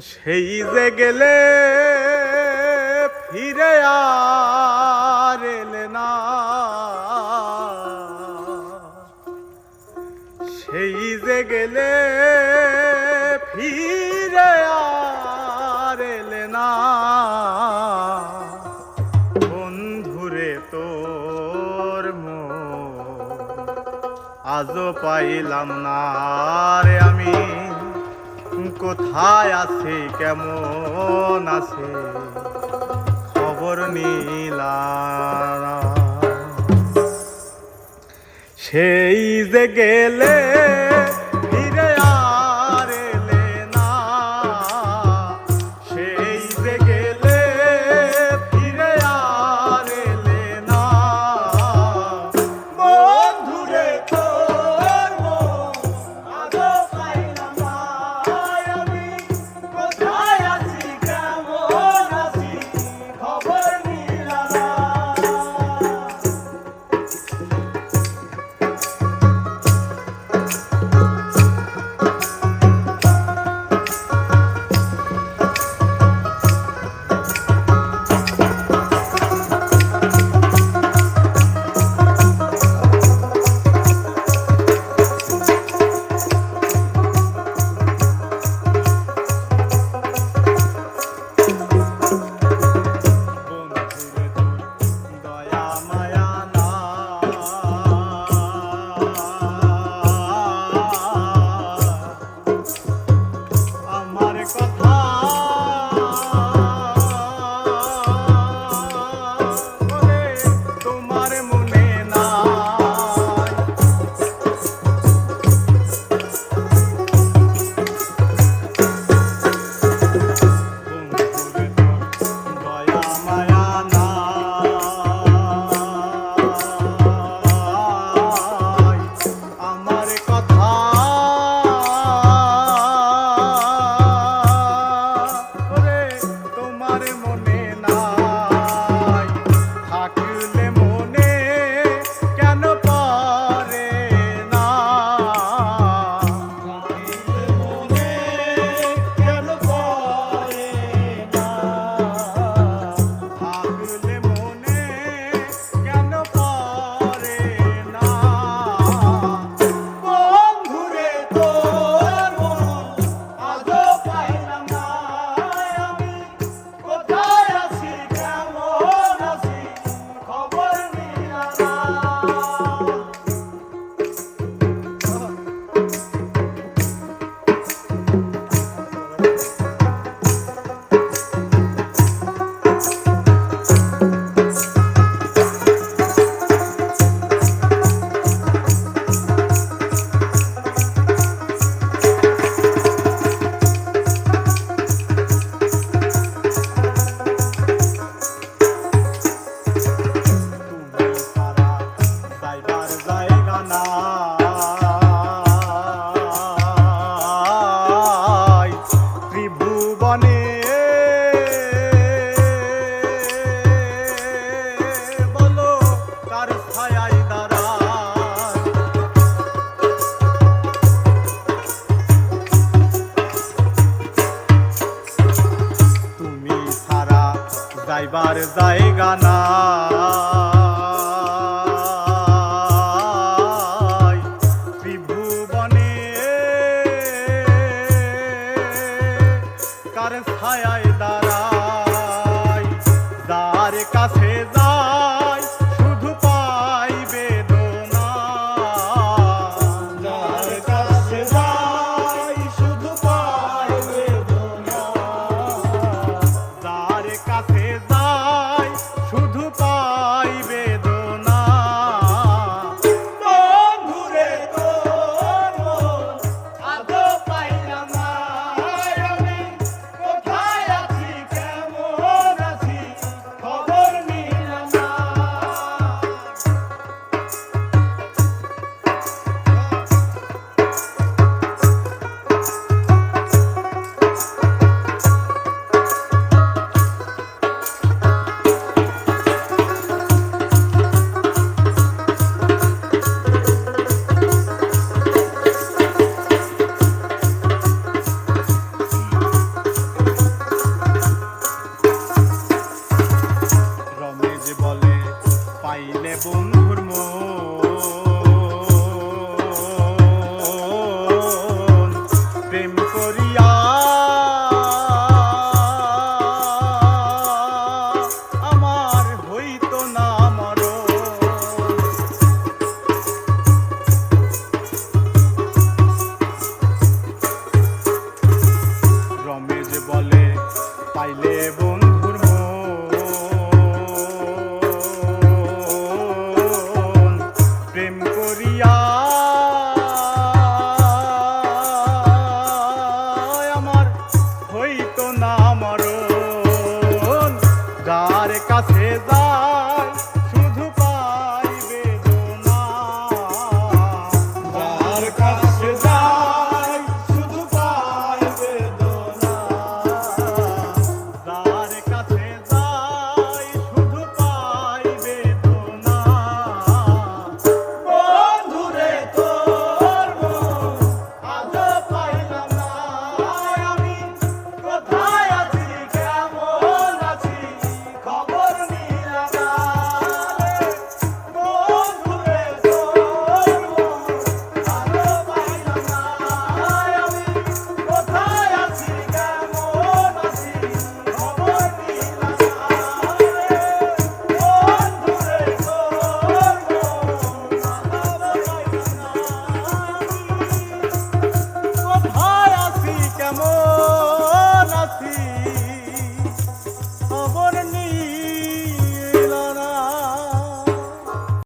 সেই যে গেলে ফিরে আর এলে না। সেই যে গেলে ফিরে আর এলে না। বন্ধুরে তোর মো আজও পাইলাম না রে আমি। কোথায় আছে কেমন আছে? খবর নিলা সেই যে গেলে জায়গা না যার কাছে যা